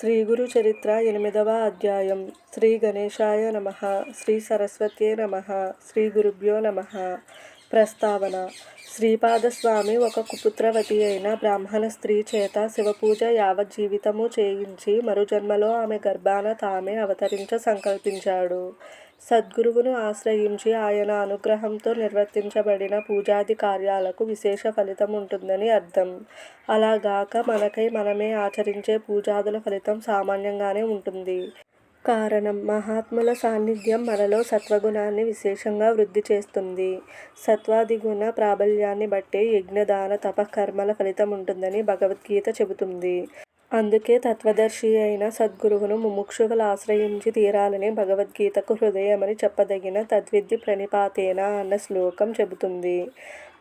శ్రీ గురు చరిత్ర ఎనిమిదవ అధ్యాయం. శ్రీ గణేశాయ నమ. శ్రీ సరస్వతే నమ. శ్రీ గురుభ్యో నమ. ప్రస్తావన. శ్రీపాదస్వామి ఒక కుపుత్రవతి అయిన బ్రాహ్మణ స్త్రీ చేత శివపూజ యావజ్జీవితము చేయించి మరుజన్మలో ఆమె గర్భాన తామే అవతరించ సంకల్పించాడు. సద్గురువును ఆశ్రయించి ఆయన అనుగ్రహంతో నిర్వర్తించబడిన పూజాది కార్యాలకు విశేష ఫలితం ఉంటుందని అర్థం. అలాగాక మనకై మనమే ఆచరించే పూజాదుల ఫలితం సామాన్యంగానే ఉంటుంది. కారణం మహాత్ముల సాన్నిధ్యం మనలో సత్వగుణాన్ని విశేషంగా వృద్ధి చేస్తుంది. సత్వాదిగుణ ప్రాబల్యాన్ని బట్టే యజ్ఞదాన తపకర్మల ఫలితం ఉంటుందని భగవద్గీత చెబుతుంది. అందుకే తత్వదర్శి అయిన సద్గురువును ముముక్షువులు ఆశ్రయించి తీరాలని భగవద్గీతకు హృదయమని చెప్పదగిన తద్విద్య ప్రణిపాతేన అన్న శ్లోకం చెబుతుంది.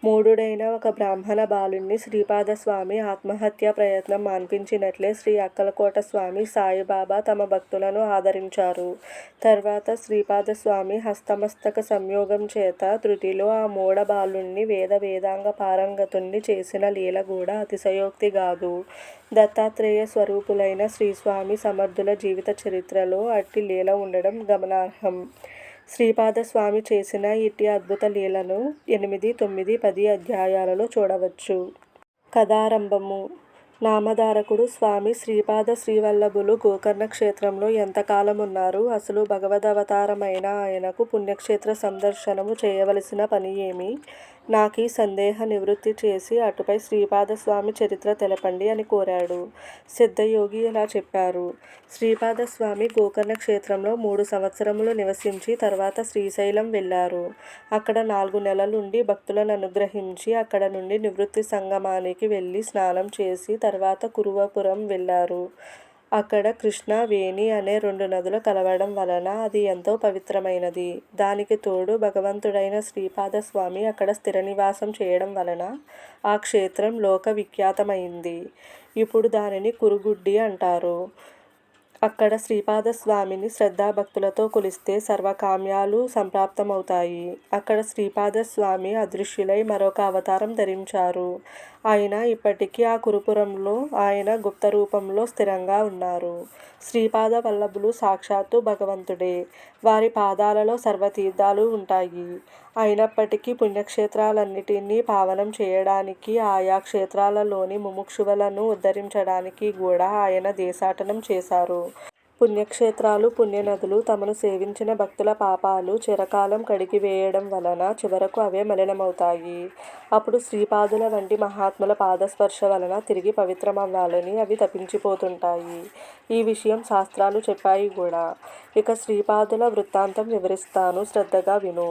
మూఢుడైన ఒక బ్రాహ్మణ బాలుణ్ణి శ్రీపాదస్వామి ఆత్మహత్యా ప్రయత్నం మాన్పించినట్లే శ్రీ అక్కలకోట స్వామి సాయిబాబా తమ భక్తులను ఆదరించారు. తర్వాత శ్రీపాదస్వామి హస్తమస్తక సంయోగం చేత తృతిలో ఆ మూఢ బాలుణ్ణి వేద వేదాంగ పారంగతుణ్ణి చేసిన లీల కూడా అతిశయోక్తి కాదు. దత్తాత్రేయ స్వరూపులైన శ్రీస్వామి సమర్థుల జీవిత చరిత్రలో అట్టి లీల ఉండడం గమనార్హం. శ్రీపాద స్వామి చేసిన ఇట్టి అద్భుత లీలను ఎనిమిది తొమ్మిది పది అధ్యాయాలలో చూడవచ్చు. కథారంభము. నామధారకుడు స్వామి శ్రీపాద శ్రీవల్లభులు గోకర్ణ క్షేత్రంలో ఎంతకాలం ఉన్నారు అసలు భగవదవతారమైన ఆయనకు పుణ్యక్షేత్ర సందర్శనము చేయవలసిన పని ఏమి? నాకు ఈ సందేహ నివృత్తి చేసి అటుపై శ్రీపాదస్వామి చరిత్ర తెలపండి అని కోరాడు. సిద్ధయోగి ఇలా చెప్పారు. శ్రీపాదస్వామి గోకర్ణ క్షేత్రంలో మూడు సంవత్సరములు నివసించి తర్వాత శ్రీశైలం వెళ్ళారు. అక్కడ నాలుగు నెలలుండి భక్తులను అనుగ్రహించి అక్కడ నుండి నివృత్తి సంగమానికి వెళ్ళి స్నానం చేసి తర్వాత కురువపురం వెళ్ళారు. అక్కడ కృష్ణ వేణి అనే రెండు నదులు కలవడం వలన అది ఎంతో పవిత్రమైనది. దానికి తోడు భగవంతుడైన శ్రీపాదస్వామి అక్కడ స్థిర నివాసం చేయడం వలన ఆ క్షేత్రం లోక విఖ్యాతమైంది. ఇప్పుడు దానిని కురుగుడ్డి అంటారు. అక్కడ శ్రీపాద స్వామిని శ్రద్ధాభక్తులతో కొలిస్తే సర్వకామ్యాలు సంప్రాప్తమవుతాయి. అక్కడ శ్రీపాద స్వామి అదృశ్యులై మరొక అవతారం ధరించారు. ఆయన ఇప్పటికీ ఆ కురుపురంలో ఆయన గుప్త రూపంలో స్థిరంగా ఉన్నారు. శ్రీపాద వల్లభులు సాక్షాత్తు భగవంతుడే. వారి పాదాలలో సర్వతీర్థాలు ఉంటాయి. అయినప్పటికీ పుణ్యక్షేత్రాలన్నిటినీ పావనం చేయడానికి ఆయా క్షేత్రాలలోని ముముక్షువులను ఉద్ధరించడానికి కూడా ఆయన దేశాటనం చేశారు. పుణ్యక్షేత్రాలు పుణ్యనదులు తమను సేవించిన భక్తుల పాపాలు చిరకాలం కడిగివేయడం వలన చివరకు అవే మలినమవుతాయి. అప్పుడు శ్రీపాదుల వంటి మహాత్ముల పాదస్పర్శ వలన తిరిగి పవిత్రమవ్వాలని అవి తప్పించిపోతుంటాయి ఈ విషయం శాస్త్రాలు చెప్పాయి కూడా. ఇక శ్రీపాదుల వృత్తాంతం వివరిస్తాను. శ్రద్ధగా విను.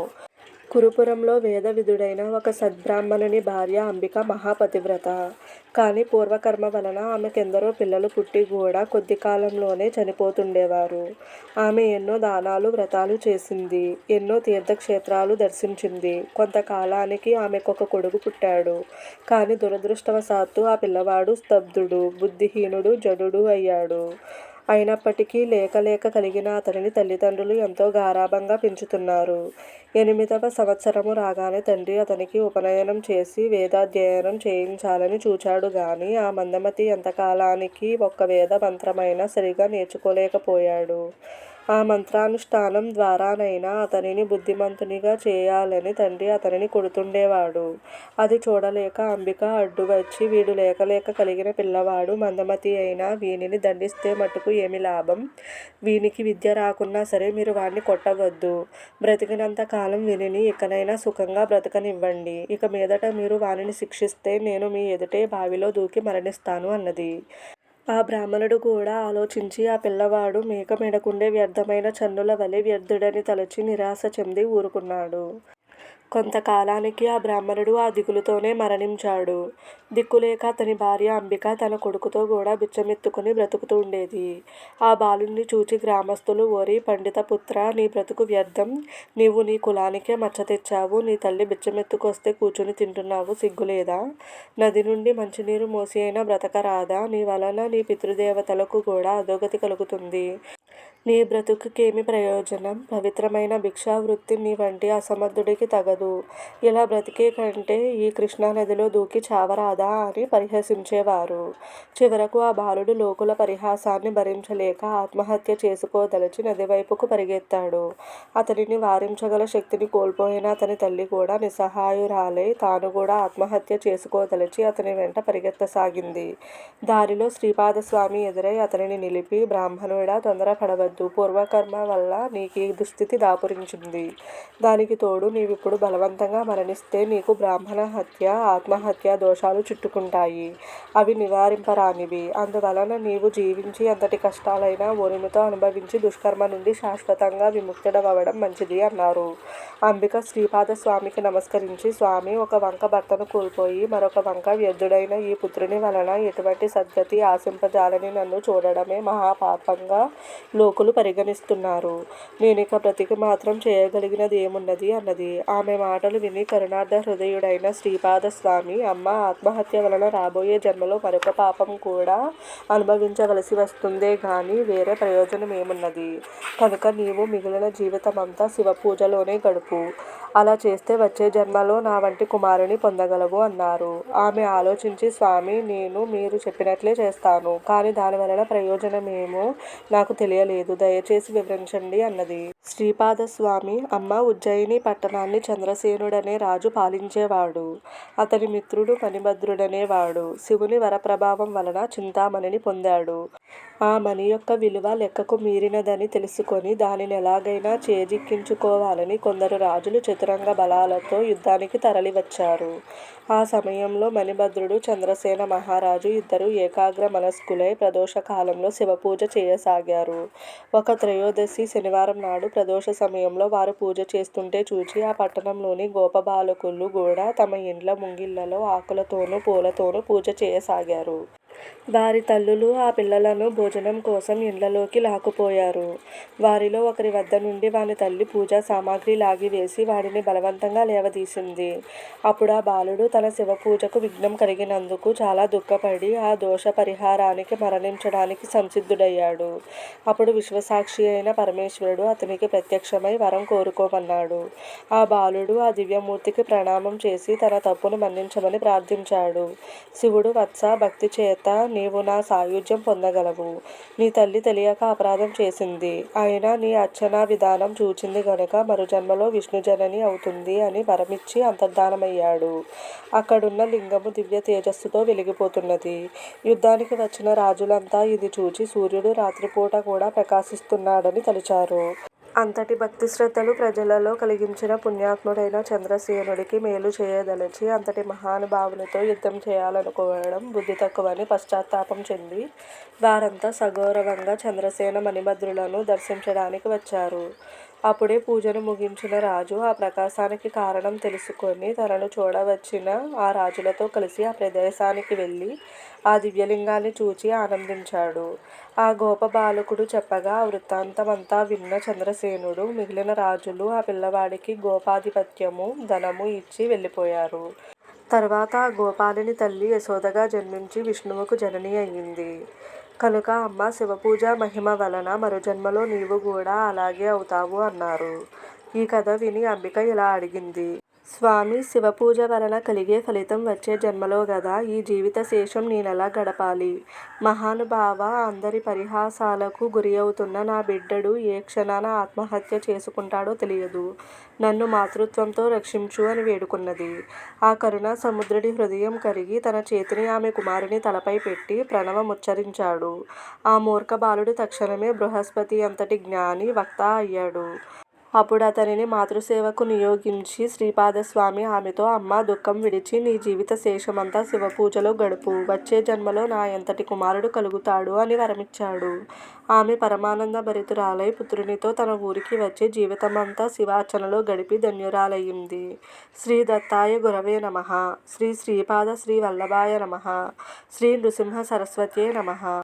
కురుపురంలో వేదవిధుడైన ఒక సద్బ్రాహ్మణుని భార్య అంబిక మహాపతివ్రత. కానీ పూర్వకర్మ వలన ఆమెకెందరో పిల్లలు పుట్టి కూడా కొద్ది కాలంలోనే చనిపోతుండేవారు. ఆమె ఎన్నో దానాలు వ్రతాలు చేసింది. ఎన్నో తీర్థక్షేత్రాలు దర్శించింది. కొంతకాలానికి ఆమెకొక కొడుకు పుట్టాడు. కానీ దురదృష్టవశాత్తు ఆ పిల్లవాడు స్తబ్దుడు బుద్ధిహీనుడు జడుడు అయ్యాడు. అయినప్పటికీ లేక లేక కలిగిన అతనిని తల్లిదండ్రులు ఎంతో గారాభంగా పెంచుతున్నారు. ఎనిమిదవ సంవత్సరము రాగానే తండ్రి అతనికి ఉపనయనం చేసి వేదాధ్యయనం చేయించాలని చూచాడు గాని ఆ మందమతి ఎంతకాలానికి ఒక్క వేద మంత్రమైనా సరిగా నేర్చుకోలేకపోయాడు. ఆ మంత్రానుష్ఠానం ద్వారానైనా అతనిని బుద్ధిమంతునిగా చేయాలని తండ్రి అతనిని కొడుతుండేవాడు. అది చూడలేక అంబిక అడ్డు వచ్చి వీడు లేకలేక కలిగిన పిల్లవాడు మందమతి అయినా వీనిని దండిస్తే మటుకు ఏమి లాభం? వీనికి విద్య రాకున్నా సరే మీరు వాడిని కొట్టవద్దు. బ్రతికినంత కాలం వీనిని ఇకనైనా సుఖంగా బ్రతకనివ్వండి. ఇక మీదట మీరు వానిని శిక్షిస్తే నేను మీ ఎదుటే బావిలో దూకి మరణిస్తాను అన్నది. ఆ బ్రాహ్మణుడు కూడా ఆలోచించి ఆ పిల్లవాడు మేక మెడకుండే వ్యర్థమైన చన్నుల వలె వ్యర్థుడని తలచి నిరాశ చెంది ఊరుకున్నాడు. కొంతకాలానికి ఆ బ్రాహ్మణుడు ఆ దిగులుతోనే మరణించాడు. దిక్కులేక అతని భార్య అంబిక తన కొడుకుతో కూడా బిచ్చమెత్తుకుని బ్రతుకుతూ ఉండేది. ఆ బాలుణ్ణి చూచి గ్రామస్తులు ఓరి పండిత పుత్ర నీ బ్రతుకు వ్యర్థం. నీవు నీ కులానికే మచ్చ తెచ్చావు. నీ తల్లి బిచ్చమెత్తుకొస్తే కూర్చుని తింటున్నావు. సిగ్గులేదా నది నుండి మంచినీరు మోసి అయినా బ్రతకరాదా? నీ వలన నీ పితృదేవతలకు కూడా అధోగతి కలుగుతుంది. నీ బ్రతుకుకేమి ప్రయోజనం? పవిత్రమైన భిక్షావృత్తి నీ వంటి అసమర్థుడికి తగదు. ఇలా బ్రతికే కంటే ఈ కృష్ణానదిలో దూకి చావరాదా అని పరిహసించేవారు. చివరకు ఆ బాలుడు లోకుల పరిహాసాన్ని భరించలేక ఆత్మహత్య చేసుకోదలచి నదివైపుకు పరిగెత్తాడు. అతనిని వారించగల శక్తిని కోల్పోయిన అతని తల్లి కూడా నిస్సహాయురాలై తాను కూడా ఆత్మహత్య చేసుకోదలచి అతని వెంట పరిగెత్తసాగింది. దారిలో శ్రీపాదస్వామి ఎదురై అతనిని నిలిపి బ్రాహ్మణుడా పడవద్దు పూర్వకర్మ వల్ల నీకీ దుస్థితి దాపురించింది. దానికి తోడు నీవిప్పుడు బలవంతంగా మరణిస్తే నీకు బ్రాహ్మణ హత్య, ఆత్మహత్య దోషాలు చుట్టుకుంటాయి. అవి నివారింపరానివి. అందువలన నీవు జీవించి అంతటి కష్టాలైనా ఓరిమితో అనుభవించి దుష్కర్మ నుండి శాశ్వతంగా విముక్తుడవడం మంచిది అన్నారు. అంబిక శ్రీపాద స్వామికి నమస్కరించి స్వామి ఒక వంక భర్తను కోల్పోయి మరొక వంక వ్యర్థుడైన ఈ పుత్రుని వలన ఎటువంటి సద్గతి ఆశింపజాలని నన్ను చూడడమే మహాపాపంగా లోకులు పరిగణిస్తున్నారు. నేనిక బ్రతికి మాత్రం చేయగలిగినదేమున్నది అన్నది. ఆమె మాటలు విని కరుణార్థ హృదయుడైన శ్రీపాదస్వామి అమ్మ ఆత్మహత్య వలన రాబోయే జన్మలో మరొక పాపం కూడా అనుభవించవలసి వస్తుందే కానీ వేరే ప్రయోజనం ఏమున్నది కనుక నీవు మిగిలిన జీవితమంతా శివపూజలోనే గడుపు. అలా చేస్తే వచ్చే జన్మలో నా వంటి కుమారుని పొందగలవు అన్నారు. ఆమె ఆలోచించి స్వామి నేను మీరు చెప్పినట్లే చేస్తాను. కానీ దానివలన ప్రయోజనమేమో నాకు తెలియలేదు. దయచేసి వివరించండి అన్నది. శ్రీపాదస్వామి అమ్మ ఉజ్జయిని పట్టణాన్ని చంద్రసేనుడనే రాజు పాలించేవాడు. అతని మిత్రుడు మణిభద్రుడనేవాడు శివుని వరప్రభావం వలన చింతామణిని పొందాడు. ఆ మణి యొక్క విలువ లెక్కకు మీరినదని తెలుసుకొని దానిని ఎలాగైనా చేజిక్కించుకోవాలని కొందరు రాజులు చతురంగ బలాలతో యుద్ధానికి తరలివచ్చారు. ఆ సమయంలో మణిభద్రుడు, చంద్రసేన మహారాజు ఇద్దరూ ఏకాగ్ర మనస్కులై ప్రదోషకాలంలో శివపూజ చేయసాగారు. ఒక త్రయోదశి శనివారం నాడు ప్రదోష సమయంలో వారు పూజ చేస్తుంటే చూచి ఆ పట్టణంలోని గోపబాలకులు కూడా తమ ఇండ్ల ముంగిళ్ళలో ఆకులతోనూ పూలతోనూ పూజ చేయసాగారు. వారి తల్లులు ఆ పిల్లలను భోజనం కోసం ఇండ్లలోకి లాక్కుపోయారు. వారిలో ఒకరి వద్ద నుండి వాని తల్లి పూజా సామగ్రి లాగివేసి వాడిని బలవంతంగా లేవదీసింది. అప్పుడా బాలుడు తన శివపూజకు విఘ్నం కలిగినందుకు చాలా దుఃఖపడి ఆ దోష పరిహారానికి మరణించడానికి సంసిద్ధుడయ్యాడు. అప్పుడు విశ్వసాక్షి అయిన పరమేశ్వరుడు అతనికి ప్రత్యక్షమై వరం కోరుకోమన్నాడు. ఆ బాలుడు ఆ దివ్యమూర్తికి ప్రణామం చేసి తన తప్పును మన్నించమని ప్రార్థించాడు. శివుడు వత్సా భక్తిచేత నీవు నా సాయుధ్యం పొందగలవు. నీ తల్లి తెలియక అపరాధం చేసింది. ఆయన నీ అర్చనా విధానం చూచింది గనుక మరుజన్మలో విష్ణుజనని అవుతుంది అని వరమిచ్చి అంతర్ధానమయ్యాడు. అక్కడున్న లింగము దివ్య తేజస్సుతో వెలిగిపోతున్నది. యుద్ధానికి వచ్చిన రాజులంతా ఇది చూచి సూర్యుడు రాత్రిపూట కూడా ప్రకాశిస్తున్నాడని తలిచారు. అంతటి భక్తి శ్రద్ధలు ప్రజలలో కలిగించిన పుణ్యాత్ముడైన చంద్రసేనుడికి మేలు చేయదలచి అంతటి మహానుభావునితో యుద్ధం చేయాలనుకోవడం బుద్ధి తక్కువని పశ్చాత్తాపం చెంది వారంతా సగౌరవంగా చంద్రసేన మణిభద్రులను దర్శించడానికి వచ్చారు. అప్పుడే పూజను ముగించిన రాజు ఆ ప్రకాశానికి కారణం తెలుసుకొని తనను చూడవచ్చిన ఆ రాజులతో కలిసి ఆ ప్రదేశానికి వెళ్ళి ఆ దివ్యలింగాన్ని చూచి ఆనందించాడు. ఆ గోప బాలకుడు చెప్పగా ఆ వృత్తాంతమంతా విన్న చంద్రసేనుడు మిగిలిన రాజులు ఆ పిల్లవాడికి గోపాధిపత్యము ధనము ఇచ్చి వెళ్ళిపోయారు. తర్వాత ఆ తల్లి యశోదగా జన్మించి విష్ణువుకు జనని అయింది. కనుక అమ్మా శివపూజ మహిమ వలన మరుజన్మలో నీవు కూడా అలాగే అవుతావు అన్నారు. ఈ కథ విని అంబిక ఇలా అడిగింది. స్వామి శివపూజ వలన కలిగే ఫలితం వచ్చే జన్మలో గదా ఈ జీవిత శేషం నేనెలా గడపాలి? మహానుభావ అందరి పరిహాసాలకు గురి అవుతున్న నా బిడ్డడు ఏ క్షణాన ఆత్మహత్య చేసుకుంటాడో తెలియదు. నన్ను మాతృత్వంతో రక్షించు అని వేడుకున్నది. ఆ కరుణ సముద్రుడి హృదయం కరిగి తన చేతిని ఆమె కుమారుని తలపై పెట్టి ప్రణవముచ్చరించాడు. ఆ మూర్ఖ బాలుడు తక్షణమే బృహస్పతి అంతటి జ్ఞాని, వక్త అయ్యాడు. అప్పుడు అతనిని మాతృసేవకు నియోగించి శ్రీపాదస్వామి ఆమెతో అమ్మ దుఃఖం విడిచి నీ జీవిత శేషమంతా శివపూజలో గడుపు. వచ్చే జన్మలో నా ఎంతటి కుమారుడు కలుగుతాడు? అని వరమిచ్చాడు. ఆమె పరమానంద భరితురాలై పుత్రునితో తన ఊరికి వచ్చి జీవితమంతా శివార్చనలో గడిపి ధన్యురాలయ్యింది. శ్రీ దత్తాయ గురవే నమః. శ్రీ శ్రీపాద శ్రీ వల్లభాయ నమః. శ్రీ నృసింహ సరస్వతే నమః.